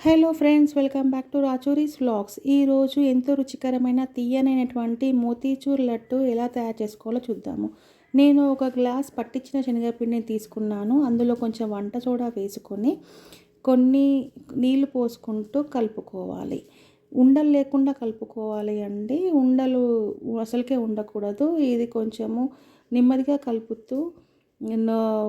Hello friends welcome back to Rachuri's vlogs ఈరోజు ఎంతో రుచికరమైన తీయనైనటువంటి మోతీచూర్ లడ్డు ఎలా తయారు చేసుకోవాలో చూద్దాము. నేను ఒక గ్లాస్ పట్టించిన శనగపిండిని తీసుకున్నాను. అందులో కొంచెం వంట సోడా వేసుకొని కొన్ని నీళ్ళు పోసుకుంటూ కలుపుకోవాలి. ఉండలు లేకుండా కలుపుకోవాలి అండి. ఉండలు అసలుకే ఉండకూడదు. ఇది కొంచెము నెమ్మదిగా కలుపుతూ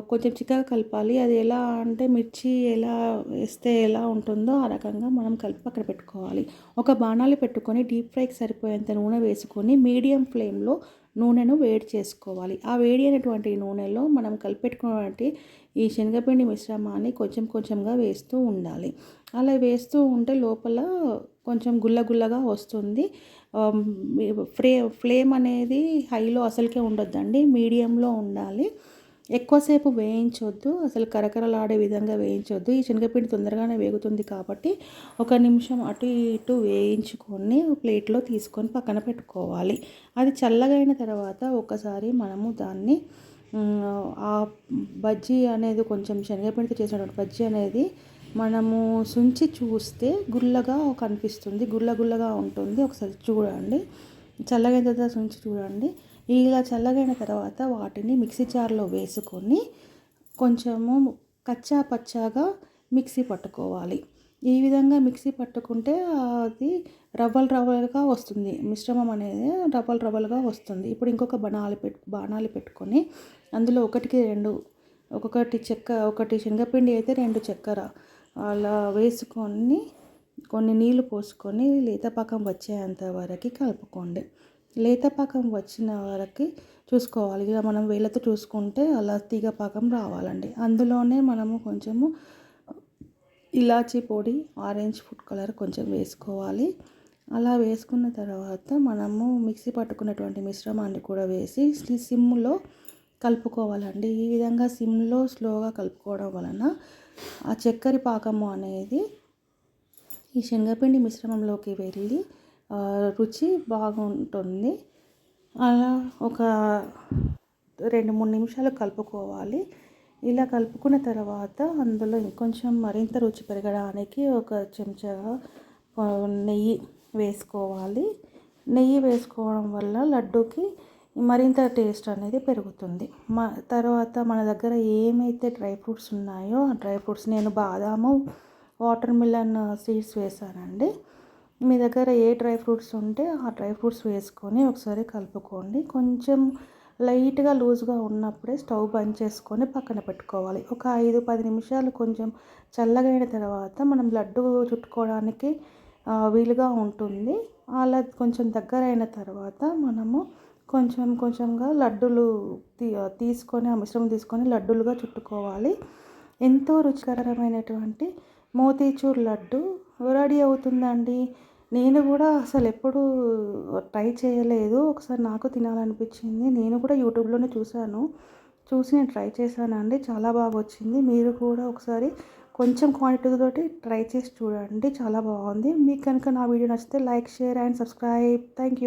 కొంచెం చిక్కగా కలపాలి. అది ఎలా అంటే మిర్చి ఎలా వేస్తే ఎలా ఉంటుందో ఆ రకంగా మనం కలిపి అక్కడ పెట్టుకోవాలి. ఒక బాణాలు పెట్టుకొని డీప్ ఫ్రైకి సరిపోయేంత నూనె వేసుకొని మీడియం ఫ్లేమ్లో నూనెను వేడి చేసుకోవాలి. ఆ వేడి అయినటువంటి నూనెలో మనం కలిపెట్టుకున్నటువంటి ఈ శనగపిండి మిశ్రమాన్ని కొంచెం కొంచెంగా వేస్తూ ఉండాలి. అలా వేస్తూ ఉంటే లోపల కొంచెం గుల్ల గుల్లగా వస్తుంది. ఫ్లే ఫ్లేమ్ అనేది హైలో అసలుకే ఉండొద్దండి. మీడియంలో ఉండాలి. ఎక్కువసేపు వేయించొద్దు అసలు కరకరలాడే విధంగా వేయించొద్దు. ఈ శనగపిండి తొందరగానే వేగుతుంది కాబట్టి ఒక నిమిషం అటు ఇటు వేయించుకొని ప్లేట్లో తీసుకొని పక్కన పెట్టుకోవాలి. అది చల్లగైన తర్వాత ఒకసారి మనము దాన్ని ఆ బజ్జీ అనేది కొంచెం శనగపిండితో చేసినటువంటి బజ్జీ అనేది మనము సుంచి చూస్తే గుల్లగా కనిపిస్తుంది. గుల్ల గుల్లగా ఉంటుంది. ఒకసారి చూడండి. చల్లగైన తర్వాత సుంచి చూడండి. ఇలా చల్లగైన తర్వాత వాటిని మిక్సీ జార్లో వేసుకొని కొంచెము కచ్చా పచ్చాగా మిక్సీ పట్టుకోవాలి. ఈ విధంగా మిక్సీ పట్టుకుంటే అది రవ్వలు రవ్వలుగా వస్తుంది. మిశ్రమం అనేది రవ్వలు రవ్వలుగా వస్తుంది. ఇప్పుడు ఇంకొక బాణాలు పెట్టు బాణాలు పెట్టుకొని అందులో ఒకటికి రెండు ఒక్కొక్కటి చెక్క ఒకటి శనగపిండి అయితే రెండు చక్కెర అలా వేసుకొని కొన్ని నీళ్ళు పోసుకొని లేత పాకం వచ్చేంత వరకు కలుపుకోండి. లేత పాకం వచ్చిన వరకు చూసుకోవాలి. ఇలా మనం వేళ్ళతో చూసుకుంటే అలా తీగ పాకం రావాలండి. అందులోనే మనము కొంచెము ఇలాచీ పొడి ఆరెంజ్ ఫుడ్ కలర్ కొంచెం వేసుకోవాలి. అలా వేసుకున్న తర్వాత మనము మిక్సీ పట్టుకున్నటువంటి మిశ్రమాన్ని కూడా వేసి సిమ్లో కలుపుకోవాలండి. ఈ విధంగా సిమ్లో స్లోగా కలుపుకోవడం వలన ఆ చక్కెర పాకము అనేది ఈ శనగపిండి మిశ్రమంలోకి వెళ్ళి రుచి బాగుంటుంది. అలా ఒక రెండు మూడు నిమిషాలు కలుపుకోవాలి. ఇలా కలుపుకున్న తర్వాత అందులో ఇంకొంచెం మరింత రుచి పెరగడానికి ఒక చెంచా నెయ్యి వేసుకోవాలి. నెయ్యి వేసుకోవడం వల్ల లడ్డూకి మరింత టేస్ట్ అనేది పెరుగుతుంది. మా తర్వాత మన దగ్గర ఏమైతే డ్రై ఫ్రూట్స్ ఉన్నాయో ఆ డ్రై ఫ్రూట్స్ నేను బాదాము వాటర్ మిలన్ సీడ్స్ వేసానండి. మీ దగ్గర ఏ డ్రై ఫ్రూట్స్ ఉంటే ఆ డ్రై ఫ్రూట్స్ వేసుకొని ఒకసారి కలుపుకోండి. కొంచెం లైట్గా లూజ్గా ఉన్నప్పుడే స్టవ్ బంద్ చేసుకొని పక్కన పెట్టుకోవాలి. ఒక ఐదు పది నిమిషాలు కొంచెం చల్లగైన తర్వాత మనం లడ్డు చుట్టుకోవడానికి వీలుగా ఉంటుంది. అలా కొంచెం దగ్గర అయిన తర్వాత మనము కొంచెం కొంచెంగా లడ్డులు తీ తీసుకొని ఆ మిశ్రమం తీసుకొని లడ్డులుగా చుట్టుకోవాలి. ఎంతో రుచికరమైనటువంటి మోతీచూర్ లడ్డు రెడీ అవుతుందండి. నేను కూడా అసలు ఎప్పుడు ట్రై చేయలేదు. ఒకసారి నాకు తినాలనిపించింది. నేను కూడా యూట్యూబ్లోనే చూశాను. చూసి నేను ట్రై చేశానండి. చాలా బాగా వచ్చింది. మీరు కూడా ఒకసారి కొంచెం క్వాంటిటీతోటి ట్రై చేసి చూడండి. చాలా బాగుంది. మీకు కనుక నా వీడియో నచ్చితే like share and subscribe. Thank you